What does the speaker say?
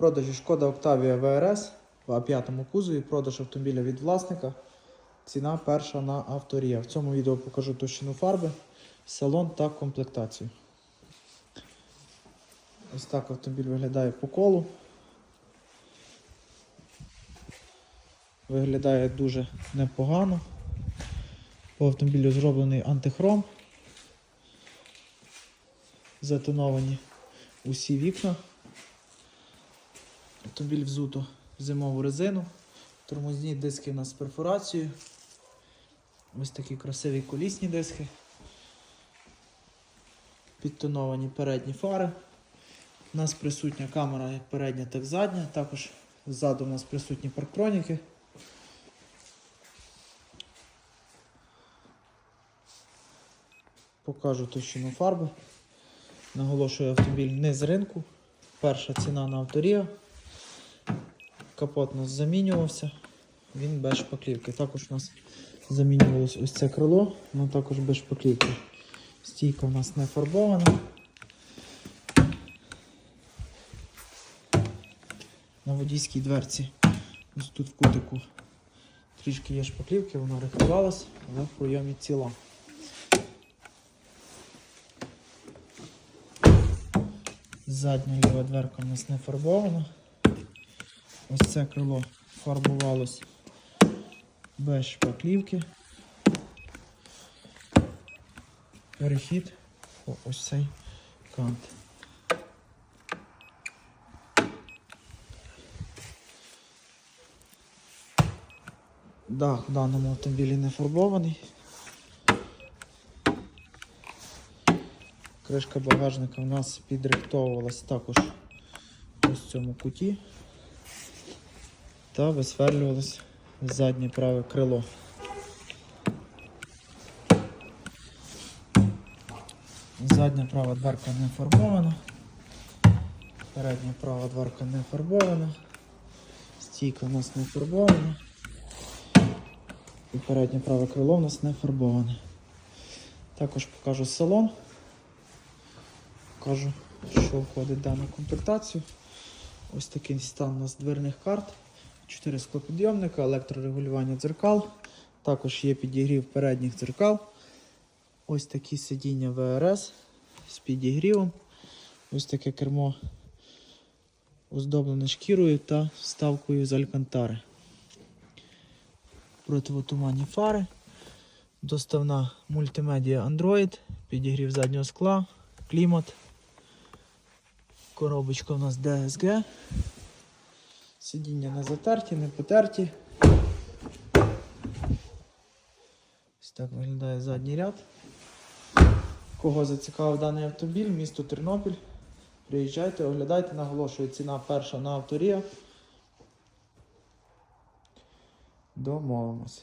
продажі Шкода Octavia VRS в А5 кузові, продаж автомобіля від власника. Ціна перша на авторія. В цьому відео покажу товщину фарби, салон та комплектацію. Ось так автомобіль виглядає по колу. Виглядає дуже непогано. По автомобілю зроблений антихром. Затоновані усі вікна. Автомобіль взуто в зимову резину. Тормозні диски у нас з перфорацією. Ось такі красиві колісні диски. Підтоновані передні фари. У нас присутня камера як передня, так і задня. Також ззаду у нас присутні парктроніки. Покажу товщину фарби. Наголошую автомобіль не з ринку. Перша ціна на авторія. Капот у нас замінювався. Він без шпаклівки. Також у нас замінювалось ось це крило, воно також без шпаклівки. Стійка у нас не фарбована. На водійській дверці ось тут в кутику трішки є шпаклівки, вона рихтувалась, але в пройомі ціла. Задня ліва дверка у нас не фарбована. Ось це крило фарбувалось без шпаклівки. Перехід по ось цей кант. Дах в даному автомобілі не фарбований. Кришка багажника у нас підрихтовувалась також ось в цьому куті та висверлювалось заднє праве крило. Задня права дверка не фарбована, передня права дверка не фарбована, стійка у нас не фарбована і переднє праве крило у нас не фарбоване. Також покажу салон. Покажу, що входить в дану комплектацію. Ось такий стан у нас дверних карт. 4 склопідйомника, електрорегулювання дзеркал. Також є підігрів передніх дзеркал. Ось такі сидіння ВРС з підігрівом. Ось таке кермо оздоблене шкірою та вставкою з алькантари. Противотуманні фари. Доставна мультимедіа Android, підігрів заднього скла, клімат. Коробочка у нас DSG. Сидіння не затерті, не потерті. Ось так виглядає задній ряд. Кого зацікавив даний автомобіль, місто Тернопіль. Приїжджайте, оглядайте, наголошую, ціна перша на авторія. Домовимося.